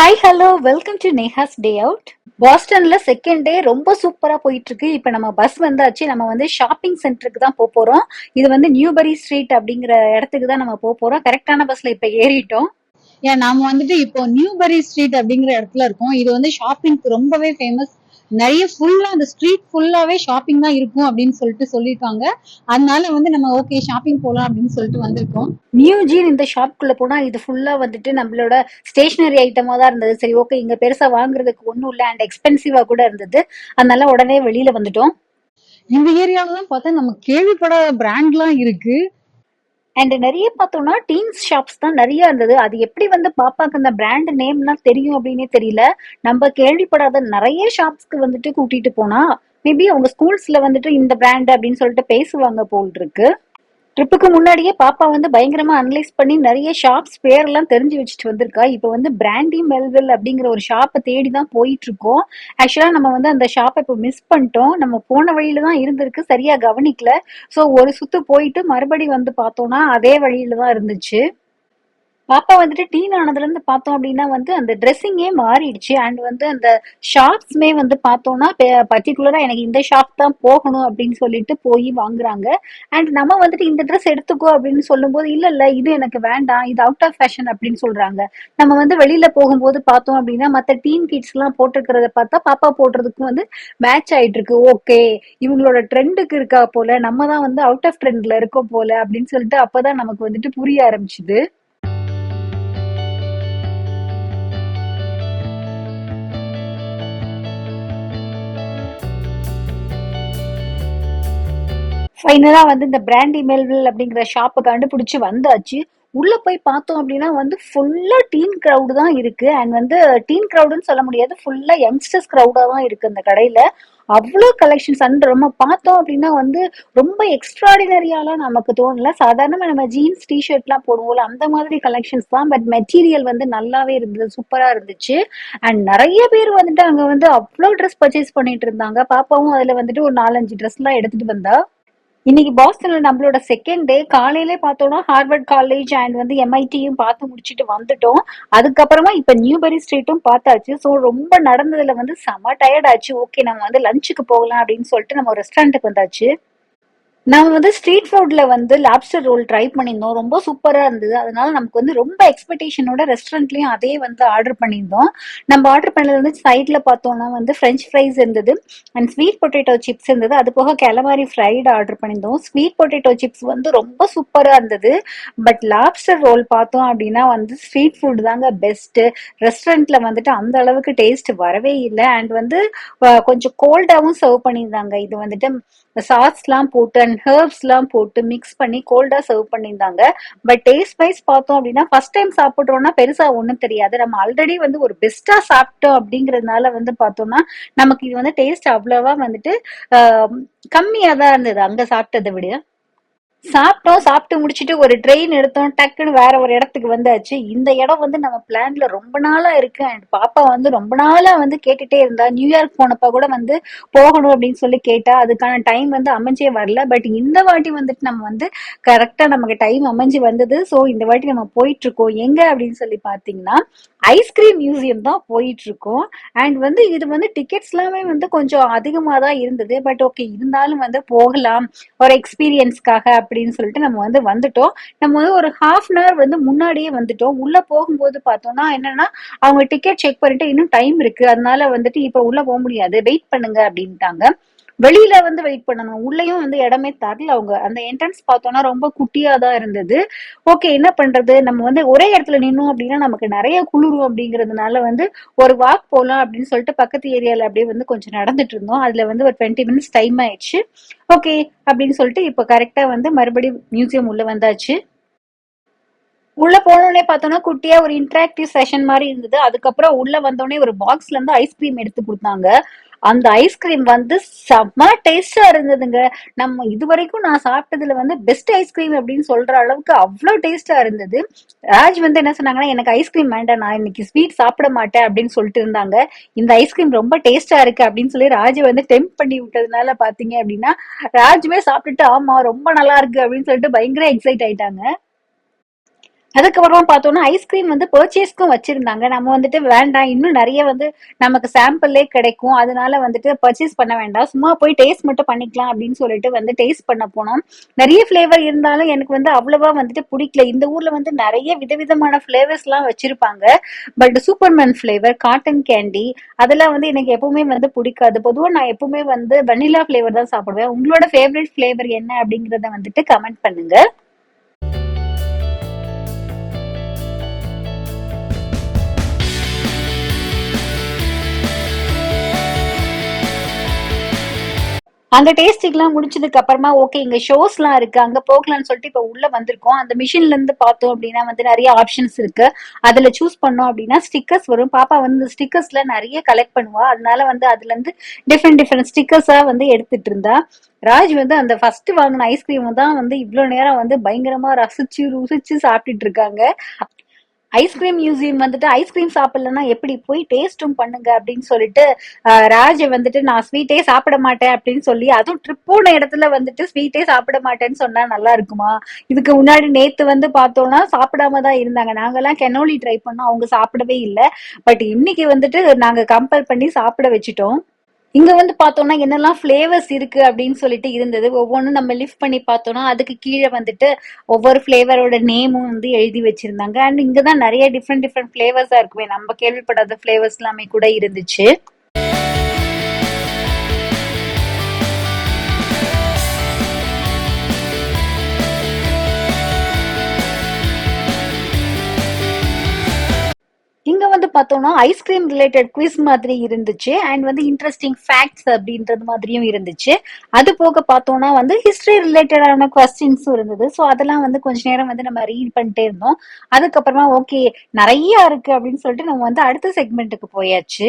Hi hello welcome to Neha's day out பாஸ்டன்ல second day ரொம்ப சூப்பரா போயிட்டு இருக்கு இப்ப நம்ம பஸ் வந்தாச்சு. நம்ம வந்து ஷாப்பிங் சென்டருக்கு தான் போக போறோம். இது வந்து நியூபரி ஸ்ட்ரீட் அப்படிங்கிற இடத்துக்கு தான் நம்ம போக போறோம். கரெக்டான பஸ்ல இப்ப ஏறிட்டோம். ஏன் நாம வந்துட்டு இப்போ நியூபரி ஸ்ட்ரீட் அப்படிங்கிற இடத்துல இருக்கோம். இது வந்து ஷாப்பிங்க்கு ரொம்பவே ஃபேமஸ் நிறைய ஃபுல்லா அந்த ஸ்ட்ரீட் ஃபுல்லாவே ஷாப்பிங் தான் இருக்கும் அப்படின்னு சொல்லிட்டு சொல்லியிருக்காங்க அதனால வந்து நம்ம ஓகே ஷாப்பிங் போலாம் அப்படின்னு சொல்லிட்டு வந்திருக்கோம். நியூ ஜீன் இந்த ஷாப்குள்ள போனா இது ஃபுல்லா வந்துட்டு நம்மளோட ஸ்டேஷனரி ஐட்டமா தான் இருந்தது. சரி ஓகே இங்க பெருசா வாங்குறதுக்கு ஒண்ணும் இல்ல அண்ட் எக்ஸ்பென்சிவா கூட இருந்தது. அதனால உடனே வெளியில வந்துட்டோம். இந்த ஏரியால தான் பார்த்தா நம்ம கேள்விப்படாத பிராண்ட்லாம் இருக்கு. அண்ட் நிறைய பார்த்தோம்னா டீன்ஸ் ஷாப்ஸ் தான் நிறைய இருந்தது. அது எப்படி வந்து பாப்பாக்கு அந்த பிராண்ட் நேம்லாம் தெரியும் அப்படின்னே தெரியல. நம்ம கேள்விப்படாத நிறைய ஷாப்ஸ்க்கு வந்துட்டு கூட்டிட்டு போனா மேபி அவங்க ஸ்கூல்ஸ்ல வந்துட்டு இந்த பிராண்ட் அப்படின்னு சொல்லிட்டு பேசுவாங்க போல் இருக்கு. ட்ரிப்புக்கு முன்னாடியே பாப்பா வந்து பயங்கரமா அனலைஸ் பண்ணி நிறைய ஷாப்ஸ் பேர்லாம் தெரிஞ்சு வச்சுட்டு வந்திருக்கா. இப்போ வந்து பிராண்டி மெல்வில் அப்படிங்கிற ஒரு ஷாப்பை தேடி தான் போயிட்டு இருக்கோம் ஆக்சுவலா நம்ம வந்து அந்த ஷாப்பை இப்போ மிஸ் பண்ணிட்டோம். நம்ம போன வழியில தான் இருந்திருக்கு. சரியா கவனிக்கல. ஸோ ஒரு சுத்து போயிட்டு மறுபடி வந்து பார்த்தோம்னா அதே வழியில தான் இருந்துச்சு. பாப்பா வந்துட்டு டீன் ஆனதுல இருந்து பார்த்தோம் அப்படின்னா வந்து அந்த ட்ரெஸ்ஸிங்கே மாறிடுச்சு. அண்ட் வந்து அந்த ஷாப்ஸ்மே வந்து பார்த்தோம்னா பர்டிகுலரா எனக்கு இந்த ஷாப் தான் போகணும் அப்படின்னு சொல்லிட்டு போய் வாங்குறாங்க. அண்ட் நம்ம வந்துட்டு இந்த ட்ரெஸ் எடுத்துக்கோ அப்படின்னு சொல்லும்போது இல்ல இல்ல இது எனக்கு வேண்டாம். இது அவுட் ஆஃப் ஃபேஷன் அப்படின்னு சொல்றாங்க. நம்ம வந்து வெளியில போகும்போது பார்த்தோம் அப்படின்னா மற்ற டீன் கிட்ஸ் எல்லாம் போட்டிருக்கிறத பார்த்தா பாப்பா போடுறதுக்கும் வந்து மேட்ச் ஆயிட்டு இருக்கு ஓகே இவங்களோட ட்ரெண்டுக்கு இருக்கா போல. நம்ம தான் வந்து அவுட் ஆஃப் ட்ரெண்ட்ல இருக்கோம் போல அப்படின்னு சொல்லிட்டு அப்பதான் நமக்கு வந்துட்டு புரிய ஆரம்பிச்சுது. ஃபைனலா வந்து இந்த பிராண்டி மெல்வில் அப்படிங்கிற ஷாப்பை கண்டுபிடிச்சு வந்தாச்சு. உள்ள போய் பார்த்தோம் அப்படின்னா வந்து ஃபுல்லா டீன் க்ரௌடு தான் இருக்கு. அண்ட் வந்து டீன் க்ரௌடுன்னு சொல்ல முடியாது. ஃபுல்லா யங்ஸ்டர்ஸ் க்ரௌடாக தான் இருக்கு அந்த கடையில. அவ்வளோ கலெக்ஷன்ஸ் அண்ட் ரொம்ப பார்த்தோம் அப்படின்னா வந்து ரொம்ப எக்ஸ்ட்ராடினரியாலாம் நமக்கு தோணல. சாதாரணமாக நம்ம ஜீன்ஸ் டிஷர்ட்லாம் போடுவோம்ல அந்த மாதிரி கலெக்ஷன்ஸ் தான். பட் மெட்டீரியல் வந்து நல்லாவே இருந்தது சூப்பராக இருந்துச்சு. அண்ட் நிறைய பேர் வந்துட்டு அங்கே வந்து அவ்வளோ ட்ரெஸ் பர்ச்சேஸ் பண்ணிட்டு இருந்தாங்க. பாப்பாவும் அதில் வந்துட்டு ஒரு நாலஞ்சு ட்ரெஸ்லாம் எடுத்துகிட்டு எடுத்துட்டு வந்தா. இன்னைக்கு பாஸ்டன்ல நம்மளோட செகண்ட் டே காலையிலே பார்த்தோம்னா ஹார்வர்ட் காலேஜ் அண்ட் வந்து எம்ஐடியும் பார்த்து முடிச்சுட்டு வந்துட்டோம். அதுக்கப்புறமா இப்ப நியூபெரி ஸ்ட்ரீட்டும் பார்த்தாச்சு. ஸோ ரொம்ப நடந்ததுல வந்து செம டயர்ட் ஆச்சு. ஓகே நம்ம வந்து லஞ்சுக்கு போகலாம் அப்படின்னு சொல்லிட்டு நம்ம ரெஸ்டாரண்ட்டுக்கு வந்தாச்சு. நம்ம வந்து ஸ்ட்ரீட் ஃபுட்ல வந்து லாப்ஸ்டர் ரோல் ட்ரை பண்ணியிருந்தோம். ரொம்ப சூப்பரா இருந்தது. அதனால நமக்கு வந்து ரொம்ப எக்ஸ்பெக்டேஷனோட ரெஸ்டாரண்ட்லயும் அதே வந்து ஆர்டர் பண்ணியிருந்தோம். நம்ம ஆர்டர் பண்ணது வந்து சைட்ல பார்த்தோம்னா வந்து ஃப்ரெஞ்ச் ஃப்ரைஸ் இருந்தது அண்ட் ஸ்வீட் பொட்டேட்டோ சிப்ஸ் இருந்தது. அது போக கிளமாரி ஃப்ரைடு ஆர்டர் பண்ணியிருந்தோம். ஸ்வீட் பொட்டேட்டோ சிப்ஸ் வந்து ரொம்ப சூப்பரா இருந்தது. பட் லாப்ஸ்டர் ரோல் பார்த்தோம் அப்படின்னா வந்து ஸ்ட்ரீட் ஃபுட் தாங்க பெஸ்ட் ரெஸ்டாரண்ட்ல வந்துட்டு அந்த அளவுக்கு டேஸ்ட் வரவே இல்லை. அண்ட் வந்து கொஞ்சம் கோல்டாவும் சர்வ் பண்ணியிருந்தாங்க. இது வந்துட்டு சாஸ்லாம் போட்டு அண்ட் ஹெர்ப்ஸ்லாம் போட்டு மிக்ஸ் பண்ணி கோல்டா சர்வ் பண்ணியிருந்தாங்க. பட் டேஸ்ட் வைஸ் பார்த்தோம் அப்படின்னா ஃபர்ஸ்ட் டைம் சாப்பிட்றோம்னா பெருசா ஒன்றும் தெரியாது. நம்ம ஆல்ரெடி வந்து ஒரு பெஸ்டா சாப்பிட்டோம் அப்படிங்கறதுனால வந்து பார்த்தோம்னா நமக்கு இது வந்து டேஸ்ட் அவ்வளவா வந்துட்டு கம்மியா தான் இருந்தது அங்க சாப்பிட்டதை விட. சாப்பிட்டோம் சாப்பிட்டு முடிச்சிட்டு ஒரு ட்ரெயின் எடுத்தோம் டக்குன்னு வேற ஒரு இடத்துக்கு வந்தாச்சு. இந்த இடம் வந்து நம்ம பிளான்ல ரொம்ப நாளா இருக்கு. அண்ட் பாப்பா வந்து ரொம்ப நாளா வந்து கேட்டுட்டே இருந்தா. நியூயார்க் போனப்ப கூட வந்து போகணும் அப்படின்னு சொல்லி கேட்டா அதுக்கான டைம் வந்து அமைஞ்சே வரல. பட் இந்த வாட்டி வந்துட்டு நம்ம வந்து கரெக்டா நமக்கு டைம் அமைஞ்சு வந்தது. ஸோ இந்த வாட்டி நம்ம போயிட்டு இருக்கோம் எங்க அப்படின்னு சொல்லி பாத்தீங்கன்னா ஐஸ்கிரீம் மியூசியம் தான் போயிட்டு இருக்கோம் அண்ட் வந்து இது வந்து டிக்கெட்ஸ் எல்லாமே வந்து கொஞ்சம் அதிகமா தான் இருந்தது. பட் ஓகே இருந்தாலும் வந்து போகலாம். ஒரு எக்ஸ்பீரியன்ஸ்க்காக அப்படின்னு சொல்லிட்டு நம்ம வந்து வந்துட்டோம். நம்ம வந்து ஒரு ஹாஃப் அன் அவர் வந்து முன்னாடியே வந்துட்டோம். உள்ள போகும்போது பார்த்தோம்னா என்னன்னா அவங்க டிக்கெட் செக் பண்ணிட்டு இன்னும் டைம் இருக்கு. அதனால வந்துட்டு இப்ப உள்ள போக முடியாது. வெயிட் பண்ணுங்க அப்படின்ட்டாங்க. வெளியில வந்து வெயிட் பண்ணணும். உள்ளேயும் வந்து இடமே தரல அவங்க. அந்த என்ட்ரன்ஸ் பார்த்தோம்னா ரொம்ப குட்டியா தான் இருந்தது. ஓகே என்ன பண்றது? நம்ம வந்து ஒரே இடத்துல நின்னோம் அப்படின்னா நமக்கு நிறைய குளிரும் அப்படிங்கிறதுனால வந்து ஒரு வாக் போகலாம் அப்படின்னு சொல்லிட்டு பக்கத்து ஏரியால அப்படியே வந்து கொஞ்சம் நடந்துட்டு இருந்தோம். அதுல வந்து ஒரு டுவெண்ட்டி மினிட்ஸ் டைம் ஆயிடுச்சு. ஓகே அப்படின்னு சொல்லிட்டு இப்போ கரெக்டா வந்து மறுபடியும் மியூசியம் உள்ள வந்தாச்சு. உள்ள போனோடனே பார்த்தோம்னா குட்டியா ஒரு இன்டராக்டிவ் செஷன் மாதிரி இருந்தது. அதுக்கப்புறம் உள்ள வந்தோடனே ஒரு பாக்ஸ்ல இருந்து ஐஸ்கிரீம் எடுத்து கொடுத்தாங்க. அந்த ஐஸ்கிரீம் வந்து செம்ம டேஸ்டா இருந்ததுங்க. நம்ம இது வரைக்கும் நான் சாப்பிட்டதுல வந்து பெஸ்ட் ஐஸ்கிரீம் அப்படின்னு சொல்ற அளவுக்கு அவ்வளோ டேஸ்டா இருந்தது. ராஜ் வந்து என்ன சொன்னாங்கன்னா எனக்கு ஐஸ்கிரீம் வேண்டாம். நான் இன்னைக்கு ஸ்வீட் சாப்பிட மாட்டேன் அப்படின்னு சொல்லிட்டு இருந்தாங்க. இந்த ஐஸ்கிரீம் ரொம்ப டேஸ்டா இருக்கு அப்படின்னு சொல்லி ராஜ் வந்து டெம்ப் பண்ணி விட்டதுனால பாத்தீங்க அப்படின்னா ராஜுமே சாப்பிட்டுட்டு ஆமா ரொம்ப நல்லா இருக்கு அப்படின்னு சொல்லிட்டு பயங்கர எக்ஸைட் ஆயிட்டாங்க. அதுக்கப்புறமா பார்த்தோம்னா ஐஸ்கிரீம் வந்து பர்ச்சேஸ்க்கும் வச்சிருந்தாங்க. நம்ம வந்துட்டு வேண்டாம். இன்னும் நிறைய வந்து நமக்கு சாம்பிளே கிடைக்கும். அதனால வந்துட்டு பர்ச்சேஸ் பண்ண வேண்டாம். சும்மா போய் டேஸ்ட் மட்டும் பண்ணிக்கலாம் அப்படின்னு சொல்லிட்டு வந்து டேஸ்ட் பண்ண போனோம். நிறைய ஃபிளேவர் இருந்தாலும் எனக்கு வந்து அவ்வளவா வந்துட்டு பிடிக்கல. இந்த ஊர்ல வந்து நிறைய விதவிதமான ஃபிளேவர்ஸ் எல்லாம் வச்சிருப்பாங்க. But Superman flavour cotton candy அதெல்லாம் வந்து எனக்கு எப்பவுமே வந்து பிடிக்காது. பொதுவாக நான் எப்பவுமே வந்து வெனிலா ஃபிளேவர் தான் சாப்பிடுவேன். உங்களோட ஃபேவரட் ஃபிளேவர் என்ன அப்படிங்கறத வந்துட்டு கமெண்ட் பண்ணுங்க. அங்க டேஸ்டிங்லாம் முடிச்சதுக்கு அப்புறமா ஓகே இங்க ஷோஸ்லாம் இருக்கு அங்க போகலாம்னு சொல்லிட்டு இப்ப உள்ள வந்திருக்கோம். அந்த மிஷின்ல இருந்து பார்த்தோம் அப்படின்னா வந்து நிறைய ஆப்ஷன்ஸ் இருக்கு. அதுல சூஸ் பண்ணோம் அப்படின்னா ஸ்டிக்கர்ஸ் வரும். பாப்பா வந்து ஸ்டிக்கர்ஸ்ல நிறைய கலெக்ட் பண்ணுவா. அதனால வந்து அதுல இருந்து டிஃப்ரெண்ட் டிஃப்ரெண்ட் ஸ்டிக்கர்ஸா வந்து எடுத்துட்டு இருந்தா. ராஜ் வந்து அந்த ஃபர்ஸ்ட் வாங்கின ஐஸ்கிரீம் தான் வந்து இவ்வளவு நேரம் வந்து பயங்கரமா ரசிச்சு ருசிச்சு சாப்பிட்டுட்டு இருக்காங்க. ஐஸ்கிரீம் மியூசியம் வந்துட்டு ஐஸ்கிரீம் சாப்பிடலன்னா எப்படி போய் டேஸ்டும் பண்ணுங்க அப்படின்னு சொல்லிட்டு ஆஹ் ராஜ் வந்துட்டு நான் ஸ்வீட்டே சாப்பிட மாட்டேன் அப்படின்னு சொல்லி அதுவும் ட்ரிப் போன இடத்துல வந்துட்டு ஸ்வீட்டே சாப்பிட மாட்டேன்னு சொன்னா நல்லா இருக்குமா? இதுக்கு முன்னாடி நேத்து வந்து பார்த்தோம்னா சாப்பிடாம தான் இருந்தாங்க. நாங்கெல்லாம் கெனோலி ட்ரை பண்ணோம். அவங்க சாப்பிடவே இல்லை. பட் இன்னைக்கு வந்துட்டு நாங்க கம்பேர் பண்ணி சாப்பிட வச்சுட்டோம். இங்க வந்து பார்த்தோம்னா என்னெல்லாம் ஃபிளேவர்ஸ் இருக்கு அப்படின்னு சொல்லிட்டு இருந்தது. ஒவ்வொன்றும் நம்ம லிஃப்ட் பண்ணி பார்த்தோம்னா அதுக்கு கீழே வந்துட்டு ஒவ்வொரு ஃபிளேவரோட நேமும் வந்து எழுதி வச்சிருந்தாங்க. அண்ட் இங்க தான் நிறைய டிஃப்ரெண்ட் டிஃப்ரெண்ட் ஃபிளேவர்ஸா இருக்குமே. நம்ம கேள்விப்படாத ஃபிளேவர்ஸ் எல்லாமே கூட இருந்துச்சு. பார்த்தோம்னா ஐஸ்கிரீம் ரிலேட்டட் குவிஸ் மாதிரி இருந்துச்சு. அண்ட் வந்து இன்ட்ரெஸ்டிங் ஃபேக்ட்ஸ் அப்படின்றது மாதிரியும் இருந்துச்சு. அது போக பார்த்தோம்னா வந்து ஹிஸ்டரி ரிலேட்டடான கொஸ்டின்ஸும் இருந்தது. ஸோ அதெல்லாம் வந்து கொஞ்ச நேரம் வந்து நம்ம ரீட் பண்ணிட்டே இருந்தோம். அதுக்கப்புறமா ஓகே நிறைய இருக்கு அப்படின்னு சொல்லிட்டு நம்ம வந்து அடுத்த செக்மெண்ட்டுக்கு போயாச்சு.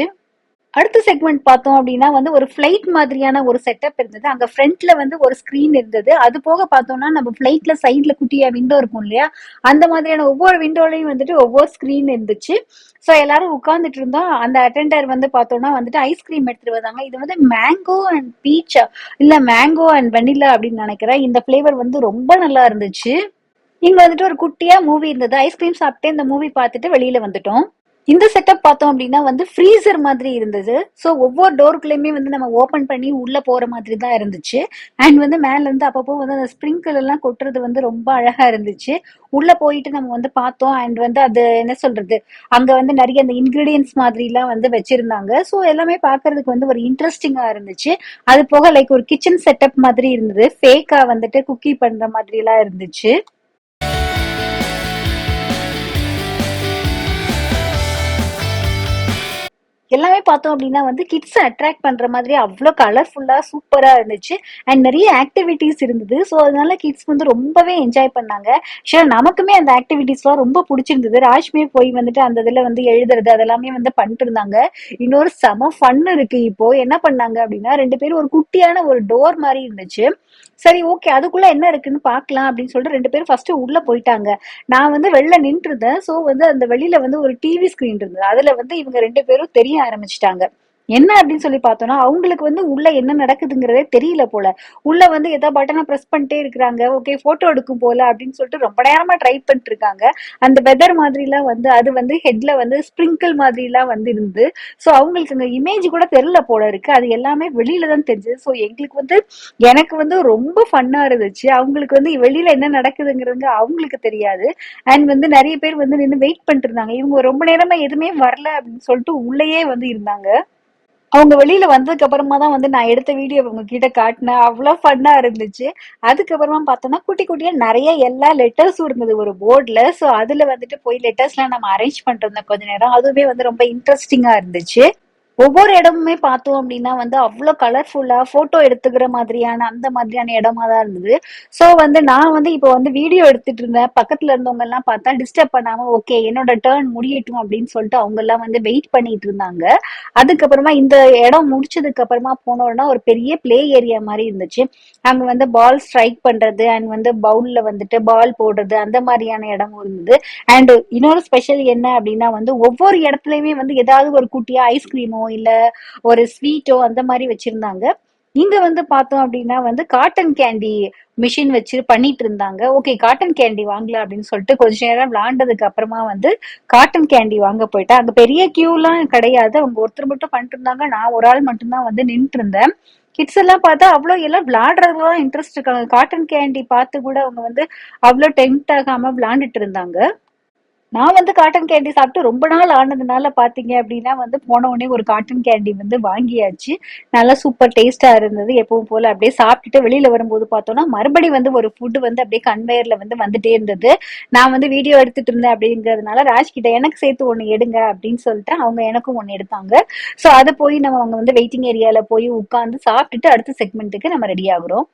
அடுத்த செக்மெண்ட் பார்த்தோம் அப்படின்னா வந்து ஒரு ஃபிளைட் மாதிரியான ஒரு செட்டப் இருந்தது. அங்க ஃப்ரண்ட்ல வந்து ஒரு ஸ்கிரீன் இருந்தது. அது போக பார்த்தோம்னா நம்ம ஃபிளைட்ல சைட்ல குட்டியா விண்டோ இருக்கும் இல்லையா? அந்த மாதிரியான ஒவ்வொரு விண்டோலையும் வந்துட்டு ஒவ்வொரு ஸ்கிரீன் இருந்துச்சு. ஸோ எல்லாரும் உட்காந்துட்டு இருந்தோம். அந்த அட்டெண்டர் வந்து பார்த்தோம்னா வந்துட்டு ஐஸ்கிரீம் எடுத்துட்டு வந்தாங்க. இது வந்து மேங்கோ அண்ட் பீச் இல்ல மேங்கோ அண்ட் வெனிலா அப்படின்னு நினைக்கிறேன். இந்த ஃபிளேவர் வந்து ரொம்ப நல்லா இருந்துச்சு. இங்க வந்துட்டு ஒரு குட்டியா மூவி இருந்தது. ஐஸ்கிரீம் சாப்பிட்டு இந்த மூவி பார்த்துட்டு வெளியில வந்துட்டோம். இந்த செட்டப் பார்த்தோம் அப்படின்னா வந்து ஃப்ரீசர் மாதிரி இருந்தது. ஸோ ஒவ்வொரு டோருக்குள்ளேயுமே வந்து நம்ம ஓப்பன் பண்ணி உள்ள போற மாதிரி தான் இருந்துச்சு. அண்ட் வந்து மேல இருந்து அப்பப்போ வந்து அந்த ஸ்ப்ரிங்கிள் எல்லாம் கொட்டுறது வந்து ரொம்ப அழகா இருந்துச்சு. உள்ள போயிட்டு நம்ம வந்து பார்த்தோம். அண்ட் வந்து அது என்ன சொல்றது? அங்க வந்து நிறைய அந்த இன்கிரீடியன்ஸ் மாதிரி எல்லாம் வந்து வச்சிருந்தாங்க. ஸோ எல்லாமே பார்க்கறதுக்கு வந்து ஒரு இன்ட்ரெஸ்டிங்கா இருந்துச்சு. அது போக லைக் ஒரு கிச்சன் செட்டப் மாதிரி இருந்தது. ஃபேக்கா வந்துட்டு குக்கி பண்ற மாதிரி எல்லாம் இருந்துச்சு. எல்லாமே பார்த்தோம் அப்படின்னா வந்து கிட்ஸ் அட்ராக்ட் பண்ற மாதிரி அவ்வளோ கலர்ஃபுல்லா சூப்பரா இருந்துச்சு. அண்ட் நிறைய ஆக்டிவிட்டிஸ் இருந்தது. ஸோ அதனால கிட்ஸ் வந்து ரொம்பவே என்ஜாய் பண்ணாங்க. ஷேர் நமக்குமே அந்த ஆக்டிவிட்டிஸ்லாம் ரொம்ப பிடிச்சிருந்தது. ராஜ்மே போய் வந்துட்டு அந்த இதில் வந்து எழுதுறது அதெல்லாமே வந்து பண்ணிட்டு இருந்தாங்க. இன்னொரு செம ஃபன் இருக்கு இப்போ. என்ன பண்ணாங்க அப்படின்னா ரெண்டு பேரும் ஒரு குட்டியான ஒரு டோர் மாதிரி இருந்துச்சு. சரி ஓகே அதுக்குள்ள என்ன இருக்குன்னு பார்க்கலாம் அப்படின்னு சொல்லிட்டு ரெண்டு பேரும் ஃபர்ஸ்ட் உள்ள போயிட்டாங்க. நான் வந்து வெளில நின்று இருந்தேன் ஸோ வந்து அந்த வெளியில வந்து ஒரு டிவி ஸ்கிரீன் இருந்தது. அதுல வந்து இவங்க ரெண்டு பேரும் தெரியும் ஆரம்பிச்சிட்டாங்க. என்ன அப்படின்னு சொல்லி பார்த்தோம்னா அவங்களுக்கு வந்து உள்ள என்ன நடக்குதுங்கிறதே தெரியல போல. உள்ள வந்து ஏதோ பட்டனை ப்ரெஸ் பண்ணிட்டே இருக்கிறாங்க. ஓகே போட்டோ எடுக்கும் போல அப்படின்னு சொல்லிட்டு ரொம்ப நேரமா ட்ரை பண்ணிட்டு இருக்காங்க அந்த வெதர் மாதிரிலாம் வந்து அது வந்து ஹெட்ல வந்து ஸ்ப்ரிங்கிள் மாதிரிலாம் வந்து இருந்து ஸோ அவங்களுக்கு அங்கே இமேஜ் கூட தெரியல போல இருக்கு. அது எல்லாமே வெளியில தான் தெரிஞ்சது. ஸோ எங்களுக்கு வந்து எனக்கு வந்து ரொம்ப ஃபன்னா இருந்துச்சு. அவங்களுக்கு வந்து வெளியில என்ன நடக்குதுங்கிறது அவங்களுக்கு தெரியாது. அண்ட் வந்து நிறைய பேர் வந்து நின்று வெயிட் பண்ணிட்டு இருந்தாங்க இவங்க ரொம்ப நேரமா எதுவுமே வரல அப்படின்னு சொல்லிட்டு உள்ளேயே வந்து இருந்தாங்க. அவங்க வெளியில வந்ததுக்கு அப்புறமா தான் வந்து நான் எடுத்த வீடியோ உங்க கிட்ட காட்டினேன். அவ்வளவு ஃபன்னா இருந்துச்சு. அதுக்கப்புறமா பார்த்தோம்னா குட்டி குட்டியா நிறைய எல்லா லெட்டர்ஸும் இருந்தது ஒரு போர்டில் ஸோ அதுல வந்துட்டு போய் லெட்டர்ஸ்லாம் நம்ம அரேஞ்ச் பண்ணிருந்தோம் கொஞ்ச நேரம். அதுவுமே வந்து ரொம்ப இன்ட்ரெஸ்டிங்கா இருந்துச்சு. ஒவ்வொரு இடமுமே பார்த்தோம் அப்படின்னா வந்து அவ்வளோ கலர்ஃபுல்லாக ஃபோட்டோ எடுத்துக்கிற மாதிரியான அந்த மாதிரியான இடமா தான் இருந்தது. ஸோ வந்து நான் வந்து இப்போ வந்து வீடியோ எடுத்துட்டு இருந்தேன். பக்கத்தில் இருந்தவங்க எல்லாம் பார்த்தா டிஸ்டர்ப் பண்ணாமல் ஓகே என்னோட டேர்ன் முடியட்டும் அப்படின்னு சொல்லிட்டு அவங்க எல்லாம் வந்து வெயிட் பண்ணிட்டு இருந்தாங்க. அதுக்கப்புறமா இந்த இடம் முடிச்சதுக்கு அப்புறமா போனோம்னா ஒரு பெரிய பிளே ஏரியா மாதிரி இருந்துச்சு. அங்கே வந்து பால் ஸ்ட்ரைக் பண்ணுறது அண்ட் வந்து பவுலில் வந்துட்டு பால் போடுறது அந்த மாதிரியான இடமும் இருந்தது. அண்ட் இன்னொரு ஸ்பெஷல் என்ன அப்படின்னா வந்து ஒவ்வொரு இடத்துலையுமே வந்து ஏதாவது ஒரு குட்டியாக ஐஸ்கிரீமோ இல்ல ஒரு ஸ்வீட்டோ அந்த மாதிரி வச்சிருந்தாங்க. இங்க வந்து பார்த்தோம் அப்படின்னா வந்து காட்டன் கேண்டி மிஷின் வச்சு பண்ணிட்டு இருந்தாங்க. ஓகே காட்டன் கேண்டி வாங்கலாம் அப்படின்னு சொல்லிட்டு கொஞ்ச நேரம் விளாண்டதுக்கு அப்புறமா வந்து காட்டன் கேண்டி வாங்க போயிட்டேன் அங்க பெரிய கியூலாம் கிடையாது. அவங்க ஒருத்தர் மட்டும் பண்ணிட்டு இருந்தாங்க. நான் ஒரு ஆள் மட்டும்தான் வந்து நின்றுட்டு இருந்தேன். கிட்ஸ் எல்லாம் பார்த்தா அவ்வளோ எல்லாம் விளையாடுறதுலாம் இன்ட்ரெஸ்ட் இருக்காங்க. காட்டன் கேண்டி பார்த்து கூட அவங்க வந்து அவ்வளோ டெம்ட் ஆகாம விளாண்டுட்டு இருந்தாங்க. நான் வந்து காட்டன் கேண்டி சாப்பிட்டு ரொம்ப நாள் ஆனதுனால பாத்தீங்க அப்படின்னா வந்து போன உடனே ஒரு காட்டன் கேண்டி வந்து வாங்கியாச்சு. நல்லா சூப்பர் டேஸ்டா இருந்தது. எப்பவும் போல அப்படியே சாப்பிட்டுட்டு வெளியில வரும்போது பார்த்தோம்னா மறுபடி வந்து ஒரு ஃபுட் வந்து அப்படியே கன்வேயர்ல வந்து வந்துட்டே இருந்தது. நான் வந்து வீடியோ எடுத்துட்டு இருந்தேன் அப்படிங்கிறதுனால ராஜ் கிட்ட எனக்கு சேர்த்து ஒண்ணு எடுங்க அப்படின்னு சொல்லிட்டு அவங்க எனக்கும் ஒண்ணு எடுத்தாங்க. சோ அதை போய் நம்ம அவங்க வந்து வெயிட்டிங் ஏரியால போய் உட்காந்து சாப்பிட்டுட்டு அடுத்த செக்மெண்ட்டுக்கு நம்ம ரெடி ஆகுறோம்.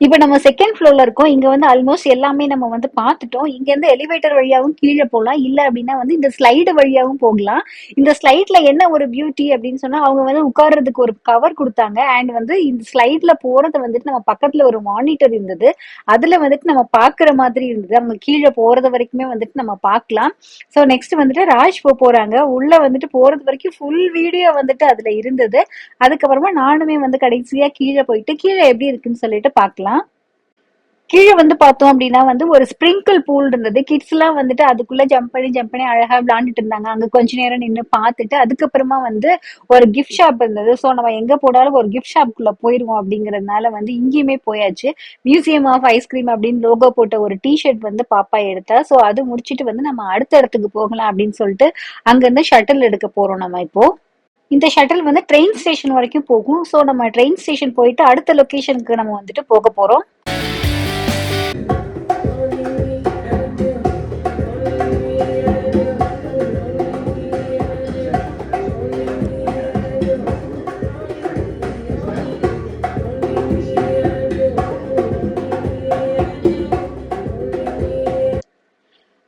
இப்ப நம்ம செகண்ட் ஃப்ளோர்ல இருக்கோம். இங்க வந்து ஆல்மோஸ்ட் எல்லாமே நம்ம வந்து பார்த்துட்டோம். இங்க இருந்து எலிவேட்டர் வழியாகவும் கீழே போகலாம். இல்ல அப்படின்னா வந்து இந்த ஸ்லைடு வழியாகவும் போகலாம். இந்த ஸ்லைட்ல என்ன ஒரு பியூட்டி அப்படின்னு சொன்னா அவங்க வந்து உட்கார்றதுக்கு ஒரு கவர் கொடுத்தாங்க. அண்ட் வந்து இந்த ஸ்லைட்ல போறது வந்துட்டு நம்ம பக்கத்துல ஒரு மானிட்டர் இருந்தது. அதுல வந்துட்டு நம்ம பாக்குற மாதிரி இருந்தது. அவங்க கீழே போறது வரைக்குமே வந்துட்டு நம்ம பார்க்கலாம். சோ நெக்ஸ்ட் வந்துட்டு ராஜ் போ போறாங்க. உள்ள வந்துட்டு போறது வரைக்கும் ஃபுல் வீடியோ வந்துட்டு அதுல இருந்தது. அதுக்கப்புறமா நானுமே வந்து கடைசியா கீழே போயிட்டு கீழே எப்படி இருக்குன்னு சொல்லிட்டு பார்க்கலாம். கீழே வந்து பார்த்தோம் அப்படின்னா வந்து ஒரு ஸ்ப்ரிங்கிள் பூல் இருந்தது. கிட்ஸ் எல்லாம் வந்துட்டு அதுக்குள்ள ஜம்ப் பண்ணி ஜம்ப் பண்ணி அழகா விளாண்டுட்டு இருந்தாங்க. அங்க கொஞ்ச நேரம் நின்று பார்த்துட்டு அதுக்கப்புறமா வந்து ஒரு கிஃப்ட் ஷாப் இருந்தது. ஸோ நம்ம எங்க போனாலும் ஒரு கிஃப்ட் ஷாப்குள்ள போயிருவோம் அப்படிங்கறதுனால வந்து இங்கேயுமே போயாச்சு. மியூசியம் ஆஃப் ஐஸ்கிரீம் அப்படின்னு லோகோ போட்ட ஒரு டிஷர்ட் வந்து பாப்பா எடுத்தா. ஸோ அது முடிச்சிட்டு வந்து நம்ம அடுத்த இடத்துக்கு போகலாம் அப்படின்னு சொல்லிட்டு அங்கிருந்து ஷட்டில் எடுக்க போறோம் நம்ம இப்போ. இந்த ஷட்டில் வந்து ட்ரெயின் ஸ்டேஷன் வரைக்கும் போகும். ஸோ நம்ம ட்ரெயின் ஸ்டேஷன் போயிட்டு அடுத்த லொகேஷனுக்கு நம்ம வந்துட்டு போக போறோம்.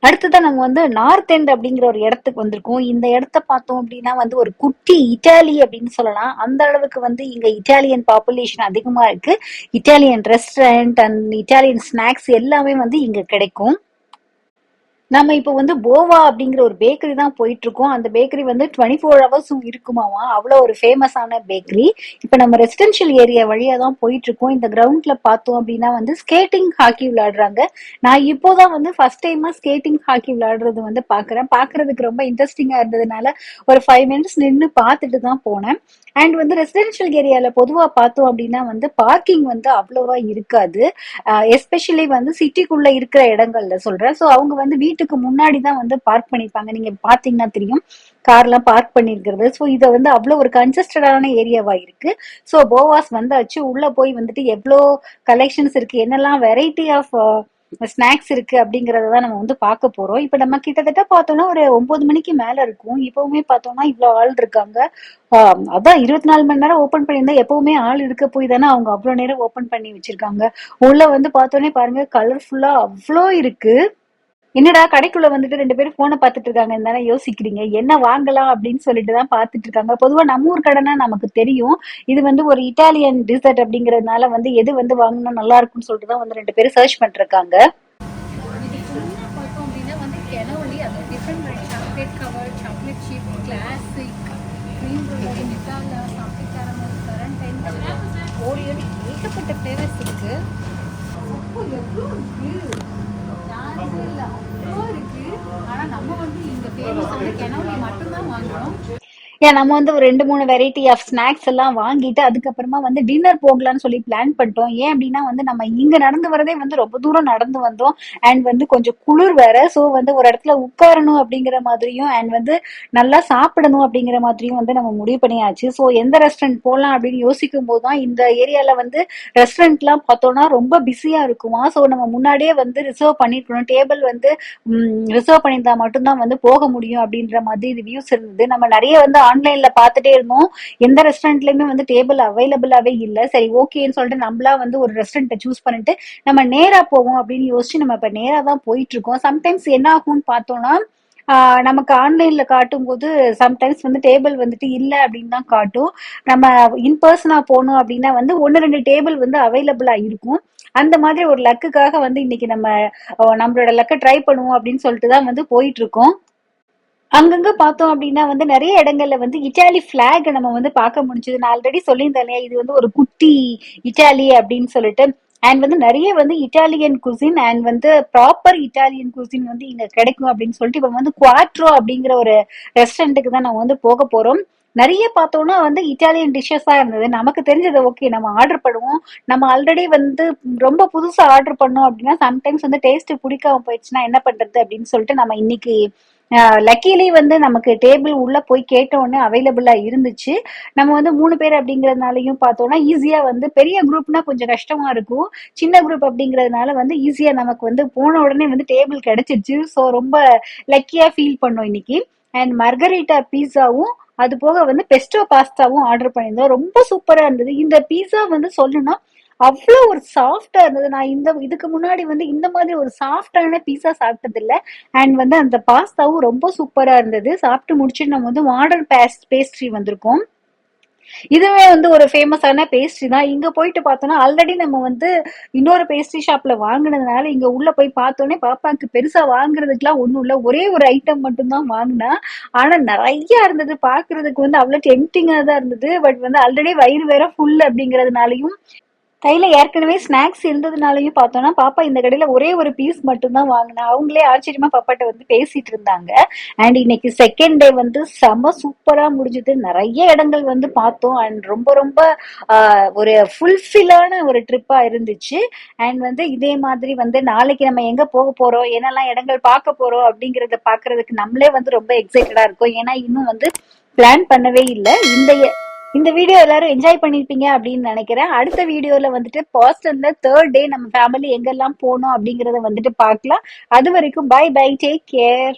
அடுத்ததான் நம்ம வந்து நார்த் எண்ட் அப்படிங்கிற ஒரு இடத்துக்கு வந்திருக்கோம். இந்த இடத்த பார்த்தோம் அப்படின்னா வந்து ஒரு குட்டி இட்டாலி அப்படின்னு சொல்லலாம். அந்த அளவுக்கு வந்து இங்க இட்டாலியன் பாப்புலேஷன் அதிகமா இருக்கு. Italian restaurant and Italian snacks எல்லாமே வந்து இங்க கிடைக்கும். நம்ம இப்போ வந்து போவா அப்படிங்கிற ஒரு பேக்கரி தான் போயிட்டு இருக்கோம் அந்த பேக்கரி வந்து டுவெண்ட்டி ஃபோர் ஹவர்ஸும் இருக்குமாவா அவ்வளோ ஒரு ஃபேமஸான பேக்கரி இப்போ நம்ம ரெசிடென்ஷியல் ஏரியா வழியா தான் போயிட்டு இருக்கோம் இந்த கிரவுண்ட்ல பார்த்தோம் அப்படின்னா வந்து ஸ்கேட்டிங் ஹாக்கி விளையாடுறாங்க. நான் இப்போதான் வந்து ஃபர்ஸ்ட் டைமா ஸ்கேட்டிங் ஹாக்கி விளையாடுறது வந்து பாக்குறேன். பாக்குறதுக்கு ரொம்ப இன்ட்ரெஸ்டிங்கா இருந்ததுனால ஒரு ஃபைவ் மினிட்ஸ் நின்று பார்த்துட்டு தான் போனேன். அண்ட் வந்து ரெசிடென்ஷியல் ஏரியால பொதுவா பார்த்தோம் அப்படின்னா வந்து பார்க்கிங் வந்து அவ்வளோவா இருக்காது. எஸ்பெஷலி வந்து சிட்டிக்குள்ள இருக்கிற இடங்கள்ல சொல்றேன். ஸோ அவங்க வந்து வீட்டுக்கு முன்னாடி தான் வந்து பார்க் பண்ணிருப்பாங்க. நீங்க பாத்தீங்கன்னா தெரியும். கார்லாம் பார்க் பண்ணிருக்கிறது. ஸோ இதை வந்து அவ்வளோ ஒரு கன்ஜஸ்டடான ஏரியாவா இருக்கு. ஸோ போவாஸ் வந்தாச்சு. உள்ள போய் வந்துட்டு எவ்வளோ கலெக்ஷன்ஸ் இருக்கு என்னெல்லாம் வெரைட்டி ஆஃப் ஸ்நாக்ஸ் இருக்கு அப்படிங்கறத தான் நம்ம வந்து பார்க்க போறோம். இப்ப நம்ம கிட்டத்தட்ட பார்த்தோம்னா ஒரு ஒன்பது மணிக்கு மேல இருக்கும். இப்பவுமே பார்த்தோம்னா இவ்வளவு ஆள் இருக்காங்க. அதான் இருபத்தி நாலு மணி நேரம் ஓபன் பண்ணியிருந்தா எப்பவுமே ஆள் இருக்க போய் தானே அவங்க அவ்வளவு நேரம் ஓபன் பண்ணி வச்சிருக்காங்க. உள்ள வந்து பார்த்தோன்னே பாருங்க கலர்ஃபுல்லா அவ்வளோ இருக்கு. என்னடா கடைக்குள்ள வந்துட்டு ரெண்டு பேரும் போனை பார்த்துட்டு இருக்காங்க தானே யோசிக்கிறீங்க? என்ன வாங்கலாம் அப்படின்னு சொல்லிட்டு தான் பார்த்துட்டு இருக்காங்க. பொதுவா நம்ம ஊர் கடைனா நமக்கு தெரியும். இது வந்து ஒரு இட்டாலியன் டிசர்ட் அப்படிங்கறதுனால வந்து எது வந்து வாங்கினா நல்லா இருக்கும்னு சொல்லிட்டு தான் வந்து ரெண்டு பேரும் சர்ச் பண்ணிருக்காங்க. பார்த்தோம் அப்படின்னா வந்து கெனோலி கவர் சாக்லேட் கிளாசிக் ஏகப்பட்ட ஃப்ளேவர்ஸ் இருக்கு. ஆனா நம்ம வந்து இந்த ஃபேமஸான கெனோலி மட்டும்தான் வாங்குறோம். ஏன் நம்ம வந்து ஒரு ரெண்டு மூணு வெரைட்டி ஆஃப் ஸ்நாக்ஸ் எல்லாம் வாங்கிட்டு அதுக்கப்புறமா வந்து டின்னர் போகலான்னு சொல்லி பிளான் பண்ணிட்டோம். ஏன் அப்படின்னா வந்து நம்ம இங்க நடந்து வரதே வந்து ரொம்ப தூரம் நடந்து வந்தோம். அண்ட் வந்து கொஞ்சம் குளிர் வேற. ஸோ வந்து ஒரு இடத்துல உட்காரணும் அப்படிங்கிற மாதிரியும் அண்ட் வந்து நல்லா சாப்பிடணும் அப்படிங்கிற மாதிரியும் வந்து நம்ம முடிவு பண்ணியாச்சு. ஸோ எந்த ரெஸ்டாரண்ட் போகலாம் அப்படின்னு யோசிக்கும் போது தான் இந்த ஏரியால வந்து ரெஸ்டாரண்ட்லாம் பார்த்தோம்னா ரொம்ப பிஸியா இருக்குமா? ஸோ நம்ம முன்னாடியே வந்து ரிசர்வ் பண்ணிருக்கணும். டேபிள் வந்து ரிசர்வ் பண்ணியிருந்தா மட்டும்தான் வந்து போக முடியும் அப்படின்ற மாதிரி ரிவ்யூஸ் இருந்தது. நம்ம நிறைய வந்து ஆன்லைன்ல பார்த்துட்டே இருந்தோம். எந்த ரெஸ்டாரண்ட்லயுமே வந்து டேபிள் அவைலபிளாவே இல்ல. சரி ஓகேன்னு சொல்லிட்டு நம்மளா வந்து ஒரு ரெஸ்டாரண்ட்டை சூஸ் பண்ணிட்டு நம்ம நேரா போவோம் அப்படின்னு யோசிச்சு நம்ம இப்ப நேரா தான் போயிட்டு இருக்கோம். சம்டைம்ஸ் என்ன ஆகும்னு பார்த்தோம்னா நமக்கு ஆன்லைன்ல காட்டும் போது சம்டைம்ஸ் வந்து டேபிள் வந்துட்டு இல்ல அப்படின்னு தான் காட்டும். நம்ம இன் பர்சனா போனோம் அப்படின்னா வந்து ஒன்னு ரெண்டு டேபிள் வந்து அவைலபிளா இருக்கும். அந்த மாதிரி ஒரு லக்குக்காக வந்து இன்னைக்கு நம்ம நம்மளோட லக்கை ட்ரை பண்ணுவோம் அப்படின்னு சொல்லிட்டு தான் வந்து போயிட்டு இருக்கோம். அங்கங்க பார்த்தோம் அப்படின்னா வந்து நிறைய இடங்கள்ல வந்து இட்டாலி பிளாக் நம்ம வந்து பார்க்க முடிஞ்சது. நான் ஆல்ரெடி சொல்லியிருந்தேன் இல்லையா? இது வந்து ஒரு குட்டி இட்டாலி அப்படின்னு சொல்லிட்டு. அண்ட் வந்து நிறைய வந்து இட்டாலியன் குசின் அண்ட் வந்து ப்ராப்பர் இட்டாலியன் குசின் வந்து இங்க கிடைக்கும் அப்படின்னு சொல்லிட்டு இப்போ வந்து குவாட்ரோ அப்படிங்கிற ஒரு ரெஸ்டாரண்ட்டுக்கு தான் நம்ம வந்து போக போறோம். நிறைய பார்த்தோம்னா வந்து இட்டாலியன் டிஷ்ஷஸா இருந்தது. நமக்கு தெரிஞ்சது ஓகே நம்ம ஆர்டர் பண்ணுவோம். நம்ம ஆல்ரெடி வந்து ரொம்ப புதுசா ஆர்டர் பண்ணோம் அப்படின்னா சம்டைம்ஸ் வந்து டேஸ்ட் பிடிக்காம போயிடுச்சுன்னா என்ன பண்றது அப்படின்னு சொல்லிட்டு நம்ம இன்னைக்கு லக்கிலி வந்து நமக்கு டேபிள் உள்ள போய் கேட்டோடனே அவைலபிளா இருந்துச்சு. நம்ம வந்து மூணு பேர் அப்படிங்கிறதுனாலையும் பார்த்தோம்னா ஈஸியா வந்து பெரிய குரூப்னா கொஞ்சம் கஷ்டமா இருக்கும். சின்ன குரூப் அப்படிங்கறதுனால வந்து ஈஸியா நமக்கு வந்து போன உடனே வந்து டேபிள் கிடைச்சிருச்சு. ஸோ ரொம்ப லக்கியா ஃபீல் பண்ணோம் இன்னைக்கு. அண்ட் மர்கரிட்டா பீஸாவும் அது போக வந்து பெஸ்டோ பாஸ்தாவும் ஆர்டர் பண்ணியிருந்தோம். ரொம்ப சூப்பரா இருந்தது. இந்த பீஸா வந்து சொல்லணும்னா அவ்வளோ ஒரு சாஃப்டா இருந்தது. நான் இந்த இதுக்கு முன்னாடி வந்து இந்த மாதிரி ஒரு சாஃப்டான பீஸா சாப்பிட்டது இல்லை அண்ட் வந்து அந்த பாஸ்தாவும் ரொம்ப சூப்பரா இருந்தது. சாப்பிட்டு முடிச்சுட்டு நம்ம வந்து மாடர்ன் பேஸ்ட் பேஸ்ட்ரி வந்திருக்கோம். இதுவே வந்து ஒரு ஃபேமஸான பேஸ்ட்ரி தான். இங்க போயிட்டு பார்த்தோம்னா ஆல்ரெடி நம்ம வந்து இன்னொரு பேஸ்ட்ரி ஷாப்ல வாங்கினதுனால இங்க உள்ள போய் பார்த்தோன்னே பாப்பாக்கு பெருசா வாங்குறதுக்குலாம் ஒண்ணும் இல்ல. ஒரே ஒரு ஐட்டம் மட்டும்தான் வாங்கினா. ஆனா நிறைய இருந்தது. பாக்குறதுக்கு வந்து அவ்வளவு டெம்டிங்கா தான் இருந்தது. பட் வந்து ஆல்ரெடி வயிறு வேற ஃபுல் அப்படிங்கறதுனாலயும் கையில ஏற்கனவே ஸ்நாக்ஸ் இருந்ததுனாலயும் பார்த்தோம்னா பாப்பா இந்த கடையில ஒரே ஒரு பீஸ் மட்டும்தான் வாங்கினா அவங்களே ஆச்சரியமா பாப்பாட்ட வந்து பேசிட்டு இருந்தாங்க. அண்ட் இன்னைக்கு செகண்ட் டே வந்து செம சூப்பரா முடிஞ்சது. நிறைய இடங்கள் வந்து பார்த்தோம். அண்ட் ரொம்ப ரொம்ப ஒரு ஃபுல்ஃபில்லான ஒரு ட்ரிப்பா இருந்துச்சு. அண்ட் வந்து இதே மாதிரி வந்து நாளைக்கு நம்ம எங்க போக போறோம்? என்னெல்லாம் இடங்கள் பார்க்க போறோம்? அப்படிங்கறத பாக்குறதுக்கு நம்மளே வந்து ரொம்ப எக்ஸைட்டடா இருக்கும். ஏன்னா இன்னும் வந்து பிளான் பண்ணவே இல்லை. இந்த இந்த வீடியோ எல்லாரும் என்ஜாய் பண்ணிருப்பீங்க அப்படின்னு நினைக்கிறேன். அடுத்த வீடியோல வந்துட்டு பாஸ்டன்ல தேர்ட் டே நம்ம ஃபேமிலி எங்கெல்லாம் போனோம் அப்படிங்கறத வந்துட்டு பார்க்கலாம். அது வரைக்கும் பை பை டேக் கேர்